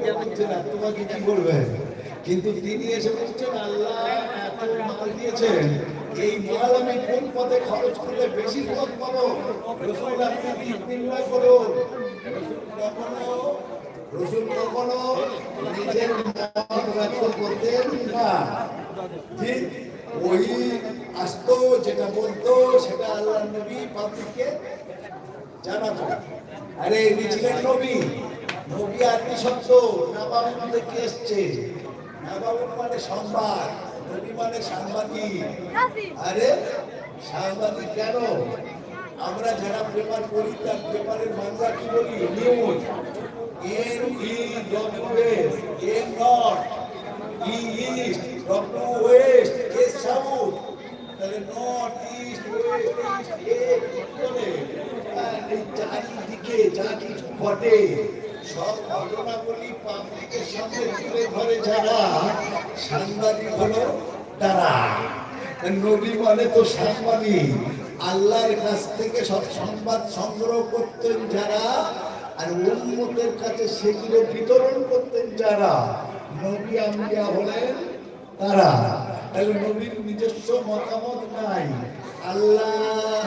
তোমাকে বলছে না তোমাকে কি করবে কিন্তু তিনি এসে বলছেন আল্লাহ এত মাল দিয়েছেন এই মাল আমি কোন পথে খরচ করলে বেশি পথ পাবো রসুল আপনি নির্ণয় করুন কখনো রসুল কখনো নিজের মত ব্যক্ত না ওই আসতো যেটা বলতো সেটা আল্লাহ নবী পাবলিককে জানাতো আরে ইনি ছিলেন নবী নবী শব্দ নাবাবুন থেকে এসছে? নাবাবুন মানে সংবাদ নবী মানে সাংবাদিক। আরে সাংবাদিক কেন? আমরা যারা পেপার পড়ি তার পেপারের বাংলা কি বলি? News. N E W S N north E east W west S south? তাহলে নর্থ ইস্ট ওয়েস্ট ইস্ট এ চারিদিকে যা কিছু ঘটে সব ঘটনাগুলি পাবলিকের সামনে তুলে ধরে যারা, সাংবাদিক হলো তারা। নবী মানে তো সাংবাদিক। আল্লাহর কাছ থেকে সব সংবাদ সংগ্রহ করতেন যারা, আর উন্মতের কাছে সেগুলো বিতরণ করতেন যারা। নবী আম্বিয়া হলেন তারা। তাহলে নবীর নিজস্ব মতামত নাই। আল্লাহ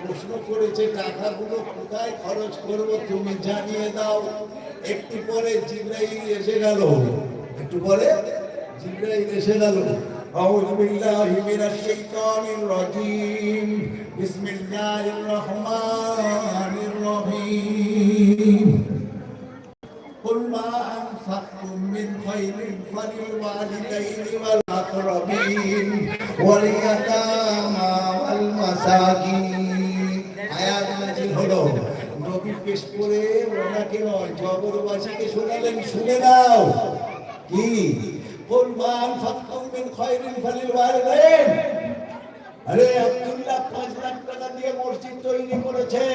প্রশ্ন করেছে টাকাগুলো কোথায় খরচ করব তুমি জানিয়ে দাও একটু পরে জিব্রাইল এসে গেল একটু পরে জিব্রাইল এসে গেল أعوذ بالله من الشيطان الرجيم بسم الله الرحمن الرحيم قل ما أنفقتم من خير فللوالدين والأقربين واليتامى والمساكين জিজ্ঞেস করে ওনাকে নয় জগৎবাসীকে শোনালেন, শুনে দাও কি? কোরবান খয়রিন ফালিল ওয়ালিদাইন আরে আব্দুল্লাহ পাঁচ লাখ টাকা দিয়ে মসজিদ তৈরি করেছে।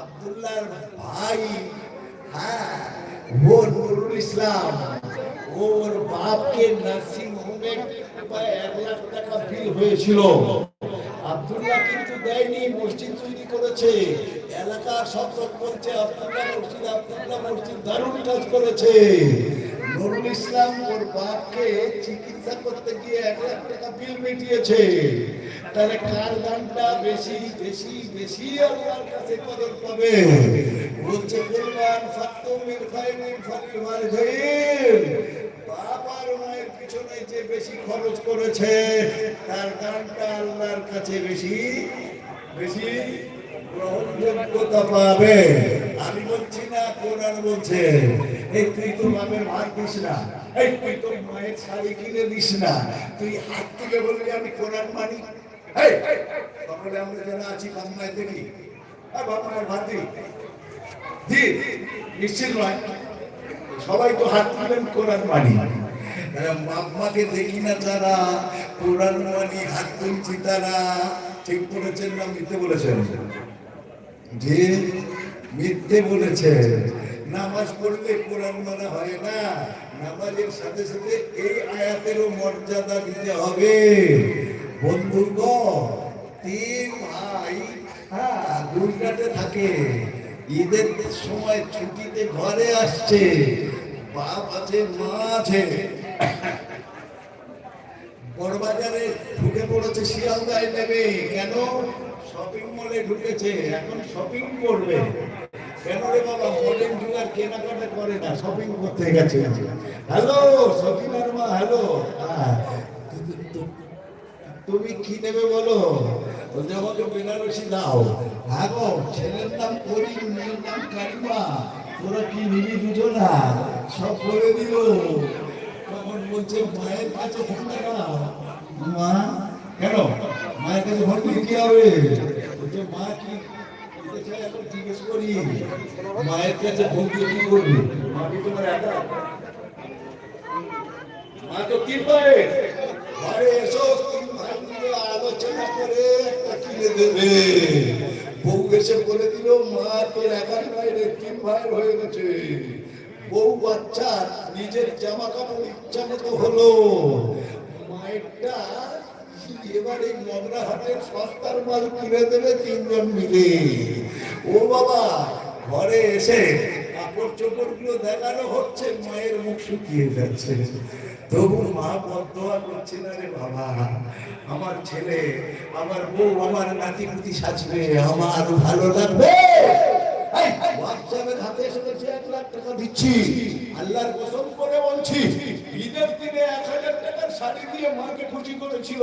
আব্দুল্লাহর ভাই? হ্যাঁ ওর নুরুল ইসলাম। ওর বাপকে নার্সিং হোমে প্রায় এক লাখ টাকা ফিল হয়েছিল। আব্দুল্লাহ কিন্তু দেয়নি, মসজিদ তৈরি করেছে। এলাকার সব লোক বলছে আব্দুল্লাহ মসজিদ আব্দুল্লাহ মসজিদ, দারুণ কাজ করেছে। নুরুল ইসলাম ওর বাপকে চিকিৎসা করতে গিয়ে এক লাখ টাকা বিল মিটিয়েছে। তাহলে কার দানটা বেশি বেশি বেশি আল্লাহর কাছে কদর পাবে? বলছে কুরবান ফাতুমির খায়রিন ফালিল মায়ের পিছনে যে বেশি খরচ করেছে, তার দানটা আল্লাহর কাছে বেশি বেশি শাড়ি কিনে না, তুই হাত তুলে বললি আমি মানি। আছি দেখি জি নিশ্চিত সবাই তো হাত তুলেন কোরআন মানি। মাম্মাকে দেখি না যারা কোরআন মানি, হাত তুলছি তারা। ঠিক বলেছেন না মিথ্যে বলেছেন? যে মিথ্যে বলেছে। নামাজ পড়লে কোরআন মানা হয় না। নামাজের সাথে সাথে এই আয়াতেরও মর্যাদা দিতে হবে। বন্ধুগণ, তিন ভাই হ্যাঁ গুজরাটে থাকে। ঈদের সময় ছুটিতে ঘরে আসছে। বাপ আছে, মা আছে। বড়বাজারে ঢুকে পড়েছে, শিয়ালদায় নেবে। কেন? শপিং মলে ঢুকেছে, এখন শপিং করবে। কেন রে বাবা? কেনাকাটা করে না শপিং করতে গেছে। হ্যালো মা হ্যালো তুমি কি নেবে বলো? বলছে, আমাকে বেনারসি দাও। হ্যাঁ গো, ছেলের নাম করিম, মেয়ের নাম কারিমা। তোরা কি নিবি দুজনা সব বলে দিল। তখন বলছে, মায়ের মা, কেন? কি কি কি কি একা মা তো দেবে। বউ এসে বলে দিল, মা, তোর একার বাইরে তিন ভাই হয়ে গেছে। বউ বাচ্চা নিজের জামা কাপড় ইচ্ছা মতো হলো। মায়েরটা এবার এই মগরা হাটের সস্তার মাল কিনে দেবে তিনজন মিলে। ও বাবা, ঘরে এসে কাপড় চোপড়গুলো দেখানো হচ্ছে, মায়ের মুখ শুকিয়ে যাচ্ছে। তবু মা বদয়া করছে না রে বাবা। আমার ছেলে, আমার বউ, আমার নাতি পুতি সাজবে, আমার ভালো লাগবে। ঈদের দিনে এক হাজার শাড়ি দিয়ে মাকে করেছিল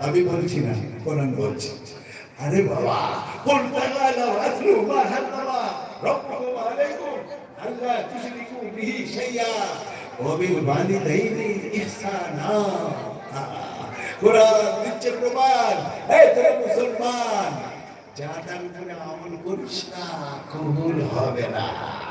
আমি বলছি না, কোরআন বলছি। আরে বাবা, কোন টাকা না মা আল্লাহ কোরআন দিচ্ছে প্রমাণ। এই তোরা মুসলমান, যা তার উপরে আমল করিস না, কবুল হবে না।